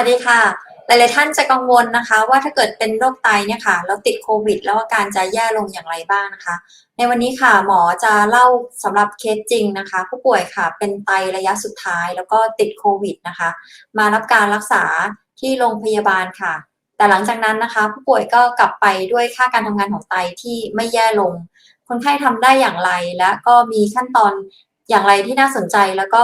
วัสดีค่ะ หลาย ๆ ท่านจะกังวลนะคะ ว่าถ้าเกิดเป็นโรคไตเนี่ยค่ะแล้วติดโควิด แล้วอาการจะแย่ลงอย่างไรบ้างนะคะ ในวันนี้ค่ะหมอจะเล่าสำหรับเคสจริงนะคะ ผู้ป่วยค่ะเป็นไตระยะสุดท้ายแล้วก็ติดโควิดนะคะ มารับการรักษาที่โรงพยาบาลค่ะ แต่หลังจากนั้นนะคะ ผู้ป่วยก็กลับไปด้วยค่าการทำงานของไตที่ไม่แย่ลง คนไข้ทำได้อย่างไรและก็มีขั้นตอนอย่างไรที่น่าสนใจแล้วก็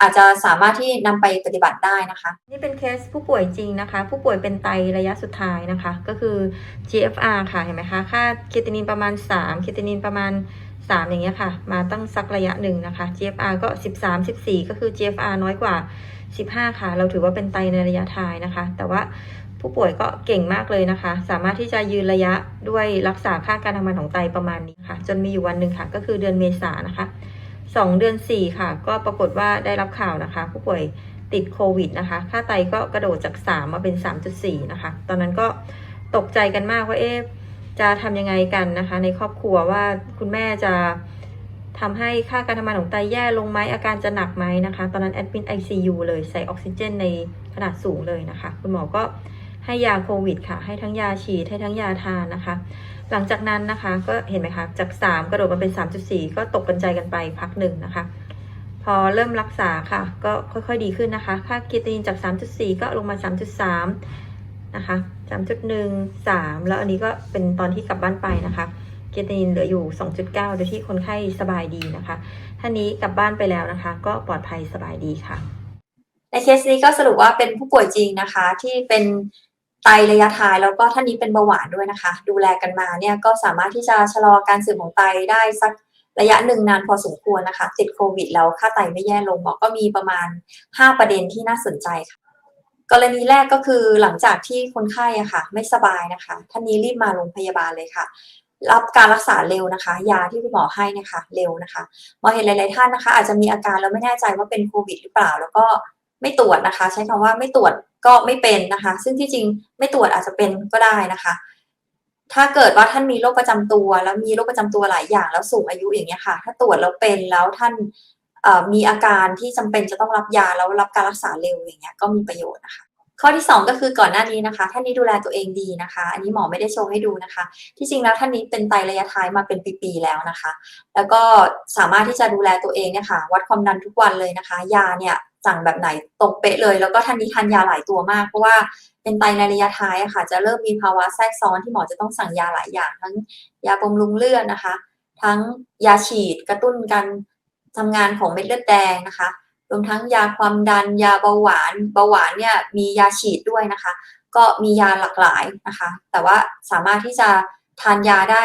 อาจจะสามารถที่นำไปปฏิบัติได้นะคะ นี่เป็นเคสผู้ป่วยจริงนะคะ ผู้ป่วยเป็นไตระยะสุดท้ายนะคะ ก็คือ GFR ค่ะเห็นไหมคะ ค่าเคตินินประมาณ 3 เคตินินประมาณ 3 อย่างเงี้ยค่ะ มาตั้งสักระยะหนึ่งนะคะ GFR ก็ 13 14 ก็คือ GFR น้อยกว่า 15 ค่ะ เราถือว่าเป็นไตในระยะท้ายนะคะ แต่ว่าผู้ป่วยก็เก่งมากเลยนะคะ สามารถที่จะยืนระยะด้วยรักษาค่าการทำงานของไตประมาณนี้ค่ะ จนมีอยู่วันหนึ่งค่ะ ก็คือเดือนเมษานะคะ สองเดือนสี่ค่ะ ก็ปรากฏว่าได้รับข่าวนะคะ ผู้ป่วยติดโควิดนะคะ ค่าไตก็กระโดดจาก 3 มาเป็น 3.4 นะคะ ตอนนั้นก็ตกใจกันมากว่าเอ๊ะจะทำยังไงกันนะคะ ในครอบครัวว่าคุณแม่จะทำให้ค่าการทำงานของไตแย่ลงไหมอาการจะหนักไหมนะคะ ตอนนั้นแอดมิน ICU เลยใส่ออกซิเจนในขนาดสูงเลยนะคะ คุณหมอก็ให้ยาโควิดค่ะ ให้ทั้งยาฉีดให้ทั้งยาทานนะคะ หลังจากนั้นนะคะ ก็เห็นไหมคะ จาก 3 กระโดดมาเป็น 3.4 ก็ตกกันใจกันไปพักหนึ่งนะคะ พอเริ่มรักษาค่ะ ก็ค่อยๆดีขึ้นนะคะ ค่าคีโตนินจาก 3.4 ก็ลงมา 3.3 นะคะ 3.1 3 แล้วอันนี้ก็เป็นตอนที่กลับบ้านไปนะคะคีโตนินเหลืออยู่ 2.9 โดยที่คนไข้สบายดีนะคะ ท่านนี้กลับบ้านไปแล้วนะคะ ก็ปลอดภัยสบายดีค่ะ ในเคสนี้ก็สรุปว่าเป็นผู้ป่วยจริงนะคะที่เป็น ไตระยะท้ายแล้วก็ท่านนี้เป็นเบาหวานด้วยนะคะ ดูแลกันมาเนี่ยก็สามารถที่จะชะลอการเสื่อมของไตได้สักระยะหนึ่งนานพอสมควรนะคะ ติดโควิดแล้วค่าไตไม่แย่ลงหมอก็มีประมาณ 5 ประเด็นที่น่าสนใจค่ะ กรณีแรกก็คือหลังจากที่คนไข้อะค่ะ ไม่สบายนะคะ ท่านนี้รีบมาโรงพยาบาลเลยค่ะ รับการรักษาเร็วนะคะ ยาที่คุณหมอให้นะคะเร็วนะคะหมอเห็นหลาย ๆ ท่านนะคะ อาจจะมีอาการแล้วไม่แน่ใจว่าเป็นโควิดหรือเปล่า แล้วก็ไม่ตรวจนะคะ ใช้คำว่าไม่ตรวจก็ไม่เป็นนะคะ ซึ่งที่จริงไม่ตรวจอาจจะเป็นก็ได้นะคะ ถ้าเกิดว่าท่านมีโรคประจำตัว แล้วมีโรคประจำตัวหลายอย่างแล้วสูงอายุอย่างเงี้ยค่ะ ถ้าตรวจแล้วเป็นแล้วท่านมีอาการที่จำเป็นจะต้องรับยาแล้วรับการรักษาเร็วอย่างเงี้ยก็มีประโยชน์นะคะ ข้อที่ 2 ก็คือก่อนหน้านี้นะคะ ท่านนี้ดูแลตัวเองดีนะคะ อันนี้หมอไม่ได้โชว์ให้ดูนะคะ ที่จริงแล้วท่านนี้เป็นไตระยะท้ายมาเป็นปีๆแล้วนะคะ แล้วก็สามารถที่จะดูแลตัวเองเนี่ยค่ะวัดความดันทุกวันเลยนะคะ ยาเนี่ยสั่งแบบไหนตรงเป๊ะเลย แล้วก็ท่านนี้ทานยาหลายตัวมาก เพราะว่าเป็นไตในระยะท้ายอะค่ะ จะเริ่มมีภาวะแทรกซ้อนที่หมอจะต้องสั่งยาหลายอย่าง ทั้งยาบำรุงเลือดนะคะ ทั้งยาฉีดกระตุ้นการทำงานของเม็ดเลือดแดงนะคะ รวมทั้งยาความดันยาเบาหวานเบาหวานเนี่ยมียาฉีดด้วยนะคะ ก็มียาหลากหลายนะคะ แต่ว่าสามารถที่จะทานยาได้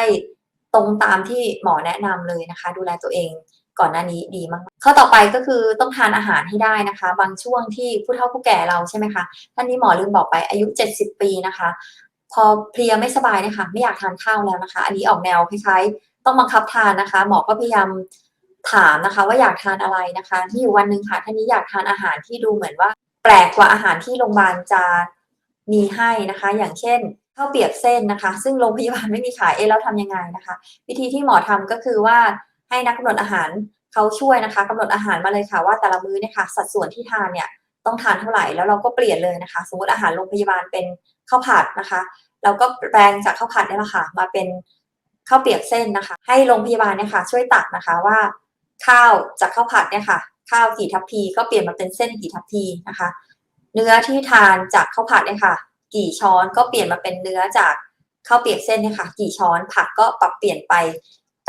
ตรงตามที่หมอแนะนำเลยนะคะ ดูแลตัวเองก่อนหน้านี้ดีมากข้อต่อไปก็คือต้องทานอาหารให้ได้นะคะ บางช่วงที่ผู้เฒ่าผู้แก่เราใช่ไหมคะท่านนี้หมอลืมบอกไปอายุ 70 ปีนะคะ พอเพลียไม่สบายนะคะไม่อยากทานข้าวแล้วนะคะ อันนี้ออกแนวคล้ายๆต้องบังคับทานนะคะ หมอก็พยายาม ถามนะคะว่าอยากทานอะไรนะคะ ที่อยู่วันหนึ่งค่ะท่านนี้อยากทานอาหารที่ดูเหมือนว่า แปลกกว่าอาหารที่โรงพยาบาลจะมีให้นะคะ อย่างเช่นข้าวเปียกเส้นนะคะ ซึ่งโรงพยาบาลไม่มีขายเอ๊ะแล้วทำยังไงนะคะ วิธีที่หมอทำก็คือว่าให้นักกำหนดอาหารเขาช่วยนะคะกำหนดอาหารมาเลยค่ะ ว่าแต่ละมื้อเนี่ยค่ะ สัดส่วนที่ทานเนี่ยต้องทานเท่าไหร่แล้วเราก็เปลี่ยนเลยนะคะ สมมติอาหารโรงพยาบาลเป็นข้าวผัดนะคะ เราก็แปลงจากข้าวผัดนี่แหละค่ะมาเป็นข้าวเปียกเส้นนะคะ ให้โรงพยาบาลเนี่ยค่ะ ช่วยตักนะคะว่า ข้าวจากข้าวผัดเนี่ยค่ะ ข้าวกี่ทัพพีก็เปลี่ยนมาเป็นเส้นกี่ทัพพีนะคะ เนื้อที่ทานจากข้าวผัดเนี่ยค่ะ กี่ช้อนก็เปลี่ยนมาเป็นเนื้อจากข้าวเปียกเส้นเนี่ยค่ะ กี่ช้อนผักก็ปรับเปลี่ยนไป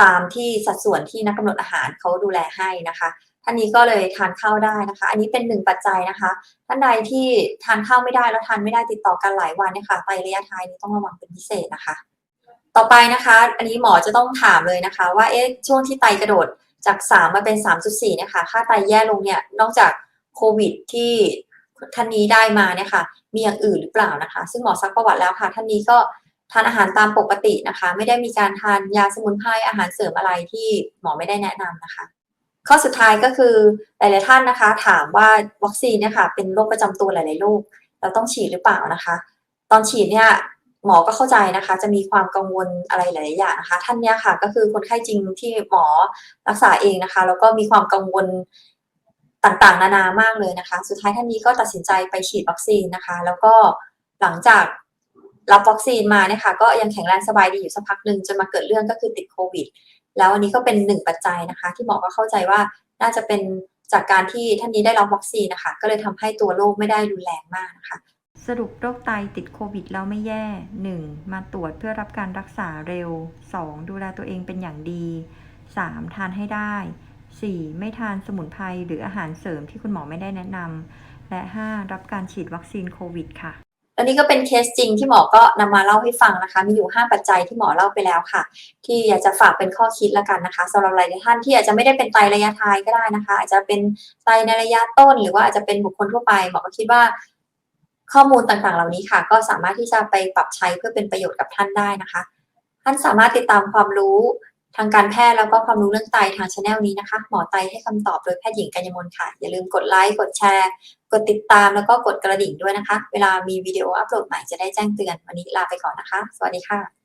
ตามที่สัดส่วนที่นักกำหนดอาหารเขาดูแลให้นะคะท่านนี้ก็เลยทานข้าวได้นะคะ อันนี้เป็นหนึ่งปัจจัยนะคะ ท่านใดที่ทานข้าวไม่ได้แล้วทานไม่ได้ติดต่อกันหลายวันเนี่ยค่ะไตระยะท้ายนี้ต้องระวังเป็นพิเศษนะคะ ต่อไปนะคะ อันนี้หมอจะต้องถามเลยนะคะ ว่าเอ๊ะช่วงที่ไตกระโดด จาก 3 มาเป็น 3.4นี่ยค่ะค่าไตแย่ลงเนี่ยนอกจากโควิดที่ท่านนี้ได้มาเนี่ยค่ะมีอย่างอื่นหรือเปล่านะคะ ซึ่งหมอซักประวัติแล้วค่ะ ท่านนี้ก็ทานอาหารตามปกตินะคะ ไม่ได้มีการทานยาสมุนไพรอาหารเสริมอะไรที่หมอไม่ได้แนะนำนะคะ ข้อสุดท้ายก็คือหลายๆท่านนะคะ ถามว่าวัคซีนเนี่ยค่ะเป็นโรคประจำตัวหลายๆโรคเราต้องฉีดหรือเปล่านะคะ ตอนฉีดเนี่ย หมอก็เข้าใจนะคะ จะมีความกังวลอะไรหลายอย่างนะคะ ท่านเนี้ยค่ะก็คือคนไข้จริงที่หมอรักษาเองนะคะ แล้วก็มีความกังวลต่างๆ นานามากเลยนะคะ สุดท้ายท่านนี้ก็ตัดสินใจไปฉีดวัคซีนนะคะ แล้วก็หลังจากรับวัคซีนมาเนี่ยค่ะก็ยังแข็งแรงสบายดีอยู่สักพักหนึ่งจนมาเกิดเรื่องก็คือติดโควิด แล้วอันนี้ก็เป็นหนึ่งปัจจัยนะคะ ที่หมอก็เข้าใจว่าน่าจะเป็นจากการที่ท่านนี้ได้รับวัคซีนนะคะ ก็เลยทำให้ตัวโรคไม่ได้รุนแรงมากนะคะ สรุปโรคไตติดโควิดแล้วไม่แย่ 1. มาตรวจเพื่อรับการรักษาเร็ว 2. ดูแลตัวเองเป็นอย่างดี 3. ทานให้ได้ 4. ไม่ทานสมุนไพรหรืออาหารเสริมที่คุณหมอไม่ได้แนะนำ และ 5. รับการฉีดวัคซีนโควิดค่ะอันนี้ก็เป็นเคสจริงที่หมอก็นำมาเล่าให้ฟังนะคะ มีอยู่ 5 ปัจจัยที่หมอเล่าไปแล้วค่ะ ที่อยากจะฝากเป็นข้อคิดละกันนะคะสำหรับหลายท่านที่อาจจะไม่ได้เป็นไตระยะท้ายก็ได้นะคะ อาจจะเป็นไตในระยะต้น หรือว่าอาจจะเป็นบุคคลทั่วไปหมอก็คิดว่า ข้อมูลต่างๆ เหล่านี้ค่ะ ก็สามารถที่จะไปปรับใช้เพื่อเป็นประโยชน์กับท่านได้นะคะ ท่านสามารถติดตามความรู้ทางการแพทย์แล้วก็ความรู้เรื่องไตทางช anel นี้นะคะ หมอไตให้คำตอบโดยแพทย์หญิงกัญญมลค่ะ อย่าลืมกดไลค์ กดแชร์ กดติดตามแล้วก็กดกระดิ่งด้วยนะคะ เวลามีวิดีโออัปโหลดใหม่จะได้แจ้งเตือน วันนี้ลาไปก่อนนะคะ สวัสดีค่ะ